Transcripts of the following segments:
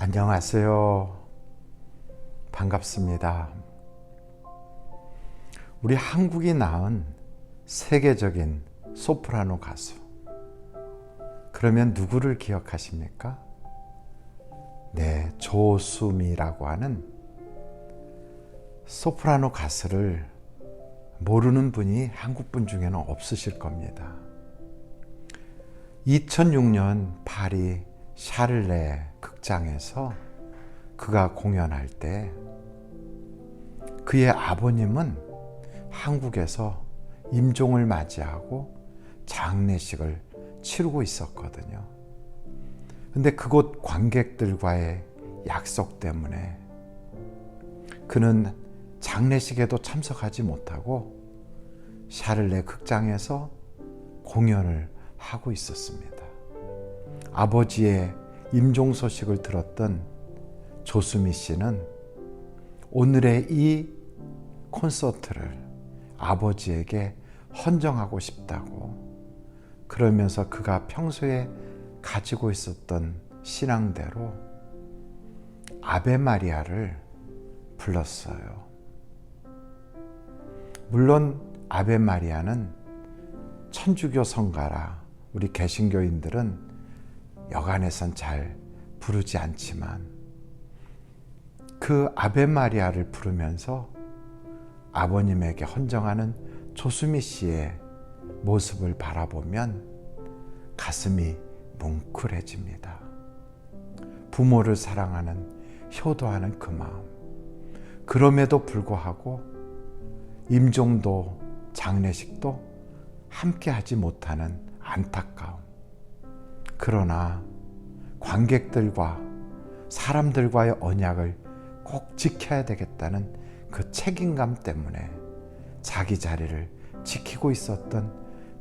안녕하세요. 반갑습니다. 우리 한국이 낳은 세계적인 소프라노 가수. 그러면 누구를 기억하십니까? 네, 조수미라고 하는 소프라노 가수를 모르는 분이 한국 분 중에는 없으실 겁니다. 2006년 파리 샤를레 극장에서 그가 공연할 때 그의 아버님은 한국에서 임종을 맞이하고 장례식을 치르고 있었거든요. 근데 그곳 관객들과의 약속 때문에 그는 장례식에도 참석하지 못하고 샤를레 극장에서 공연을 하고 있었습니다. 아버지의 임종 소식을 들었던 조수미 씨는 오늘의 이 콘서트를 아버지에게 헌정하고 싶다고 그러면서 그가 평소에 가지고 있었던 신앙대로 아베 마리아를 불렀어요. 물론 아베 마리아는 천주교 성가라 우리 개신교인들은 여간에선 잘 부르지 않지만 그 아베 마리아를 부르면서 아버님에게 헌정하는 조수미 씨의 모습을 바라보면 가슴이 뭉클해집니다. 부모를 사랑하는 효도하는 그 마음. 그럼에도 불구하고 임종도 장례식도 함께 하지 못하는 안타까움. 그러나 관객들과 사람들과의 언약을 꼭 지켜야 되겠다는 그 책임감 때문에 자기 자리를 지키고 있었던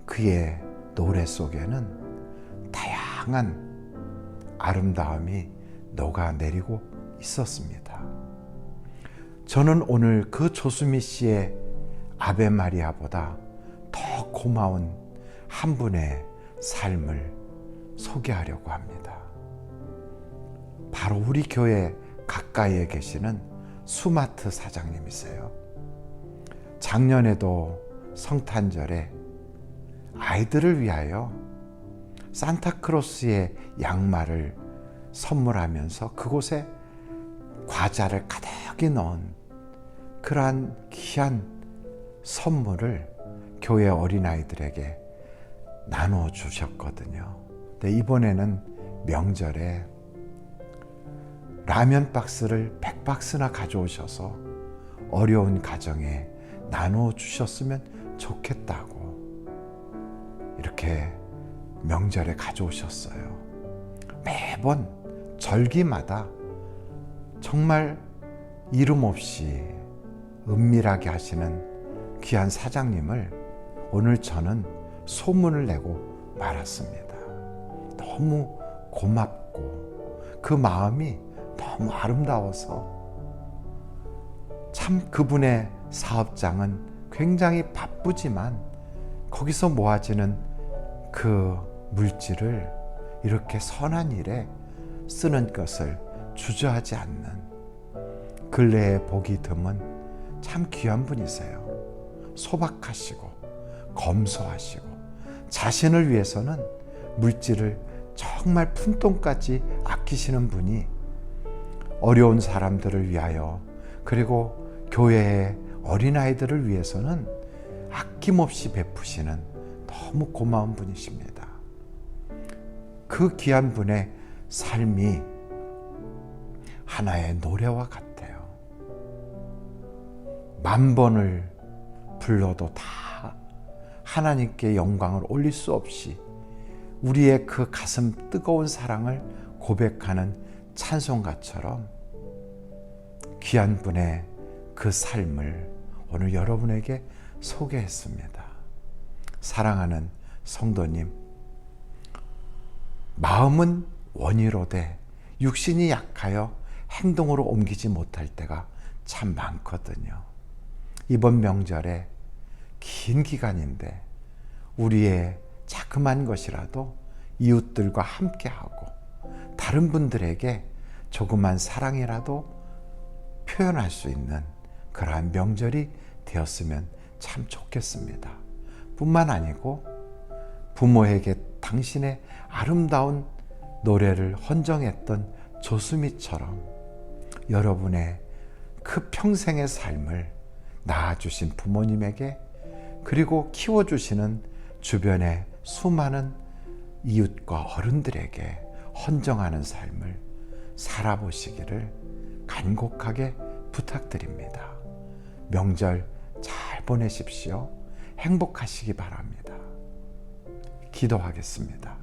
그의 노래 속에는 다양한 아름다움이 녹아내리고 있었습니다. 저는 오늘 그 조수미 씨의 아베 마리아보다 더 고마운 한 분의 삶을 소개하려고 합니다. 바로 우리 교회 가까이에 계시는 수마트 사장님이세요. 작년에도 성탄절에 아이들을 위하여 산타크로스의 양말을 선물하면서 그곳에 과자를 가득히 넣은 그러한 귀한 선물을 교회 어린아이들에게 나눠 주셨거든요. 근데 이번에는 명절에 라면 박스를 100박스나 가져오셔서 어려운 가정에 나눠 주셨으면 좋겠다고 이렇게 명절에 가져오셨어요. 매번 절기마다 정말 이름 없이 은밀하게 하시는 귀한 사장님을 오늘 저는 소문을 내고 말았습니다. 너무 고맙고 그 마음이 너무 아름다워서 참 그분의 사업장은 굉장히 바쁘지만 거기서 모아지는 그 물질을 이렇게 선한 일에 쓰는 것을 주저하지 않는 근래에 복이 드문 참 귀한 분이세요. 소박하시고 검소하시고 자신을 위해서는 물질을 정말 푼돈까지 아끼시는 분이 어려운 사람들을 위하여 그리고 교회의 어린아이들을 위해서는 아낌없이 베푸시는 너무 고마운 분이십니다. 그 귀한 분의 삶이 하나의 노래와 같아요. 만 번을 불러도 다 하나님께 영광을 올릴 수 없이 우리의 그 가슴 뜨거운 사랑을 고백하는 찬송가처럼 귀한 분의 그 삶을 오늘 여러분에게 소개했습니다. 사랑하는 성도님, 마음은 원이로되 육신이 약하여 행동으로 옮기지 못할 때가 참 많거든요. 이번 명절에 긴 기간인데 우리의 자그만 것이라도 이웃들과 함께하고 다른 분들에게 조그만 사랑이라도 표현할 수 있는 그러한 명절이 되었으면 참 좋겠습니다. 뿐만 아니고 부모에게 당신의 아름다운 노래를 헌정했던 조수미처럼 여러분의 그 평생의 삶을 낳아주신 부모님에게 그리고 키워주시는 주변의 수많은 이웃과 어른들에게 헌정하는 삶을 살아보시기를 간곡하게 부탁드립니다. 명절 잘 보내십시오. 행복하시기 바랍니다. 기도하겠습니다.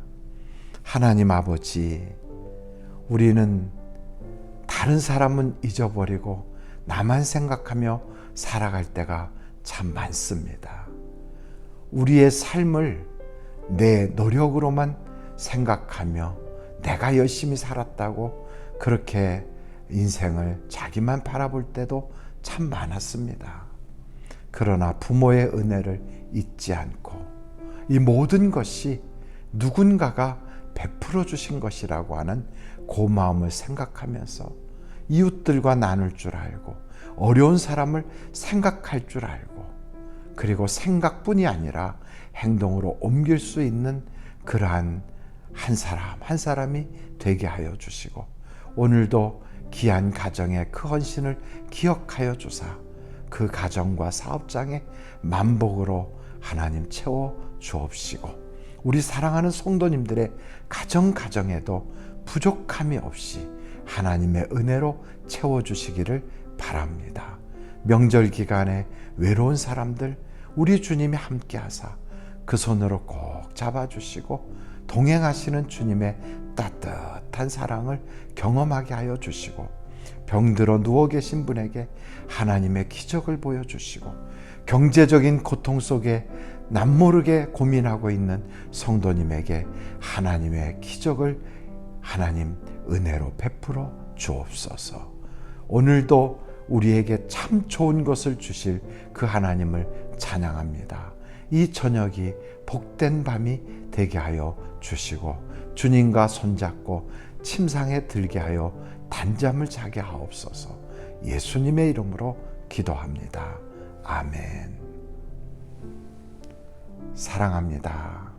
하나님 아버지, 우리는 다른 사람은 잊어버리고 나만 생각하며 살아갈 때가 참 많습니다. 우리의 삶을 내 노력으로만 생각하며 내가 열심히 살았다고 그렇게 인생을 자기만 바라볼 때도 참 많았습니다. 그러나 부모의 은혜를 잊지 않고 이 모든 것이 누군가가 베풀어 주신 것이라고 하는 고마움을 생각하면서 이웃들과 나눌 줄 알고 어려운 사람을 생각할 줄 알고 그리고 생각뿐이 아니라 행동으로 옮길 수 있는 그러한 한 사람 한 사람이 되게 하여 주시고 오늘도 귀한 가정의 그 헌신을 기억하여 주사 그 가정과 사업장에 만복으로 하나님 채워 주옵시고 우리 사랑하는 성도님들의 가정 가정에도 부족함이 없이 하나님의 은혜로 채워 주시기를 바랍니다. 명절 기간에 외로운 사람들 우리 주님이 함께 하사 그 손으로 꼭 잡아 주시고 동행하시는 주님의 따뜻한 사랑을 경험하게 하여 주시고 병들어 누워 계신 분에게 하나님의 기적을 보여 주시고 경제적인 고통 속에 남모르게 고민하고 있는 성도님에게 하나님의 기적을 하나님 은혜로 베풀어 주옵소서. 오늘도 우리에게 참 좋은 것을 주실 그 하나님을 찬양합니다. 이 저녁이 복된 밤이 되게 하여 주시고 주님과 손잡고 침상에 들게 하여 단잠을 자게 하옵소서. 예수님의 이름으로 기도합니다. 아멘. 사랑합니다.